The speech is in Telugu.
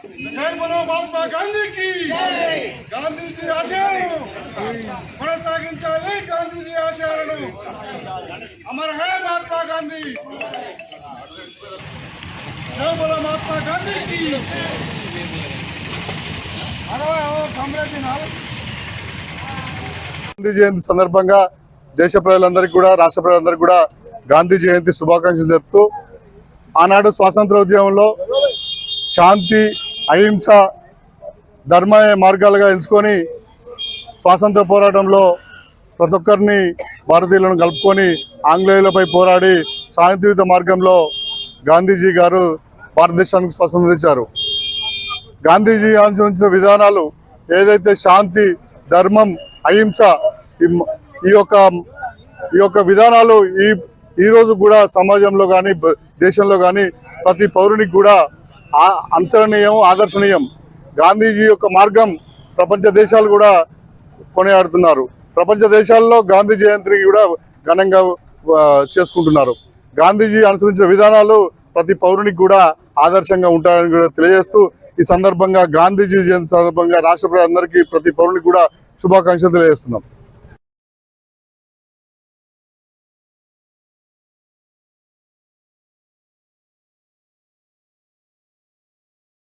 జై బలో మహాత్మా గాంధీకి. గాంధీజీ ఆశయాలను కొనసాగించాలి. గాంధీజీ ఆశయాలను. అమర్ హే మహాత్మా గాంధీ. జై బలో మహాత్మా గాంధీకి. గాంధీ జయంతి సందర్భంగా దేశ ప్రజలందరికీ కూడా రాష్ట్ర ప్రజలందరికీ కూడా గాంధీ జయంతి శుభాకాంక్షలు చెప్తూ ఆనాడు స్వాతంత్ర ఉద్యమంలో శాంతి అహింస ధర్మ మార్గాలుగా ఎంచుకొని స్వాతంత్ర పోరాటంలో ప్రతి ఒక్కరిని భారతీయులను కలుపుకొని ఆంగ్లేయులపై పోరాడి శాంతియుత మార్గంలో గాంధీజీ గారు భారతదేశానికి స్వాతంత్రం ఇచ్చారు గాంధీజీ అనుసరించిన విధానాలు ఏదైతే శాంతి ధర్మం అహింస ఈ యొక్క ఈ యొక్క విధానాలు ఈ ఈరోజు కూడా సమాజంలో కానీ దేశంలో కానీ ప్రతి పౌరునికి కూడా ఆ- ఆదర్శనీయం గాంధీజీ యొక్క మార్గం ప్రపంచ దేశాలు కూడా కొనియాడుతున్నారు. ప్రపంచ దేశాల్లో గాంధీ జయంతిని కూడా ఘనంగా చేసుకుంటున్నారు. గాంధీజీ అనుసరించిన విధానాలు ప్రతి పౌరునికి కూడా ఆదర్శంగా ఉంటాయని కూడా తెలియజేస్తూ ఈ సందర్భంగా గాంధీజీ జయంతి సందర్భంగా రాష్ట్ర ప్రజలందరికీ ప్రతి పౌరునికి కూడా శుభాకాంక్షలు తెలియజేస్తున్నాం.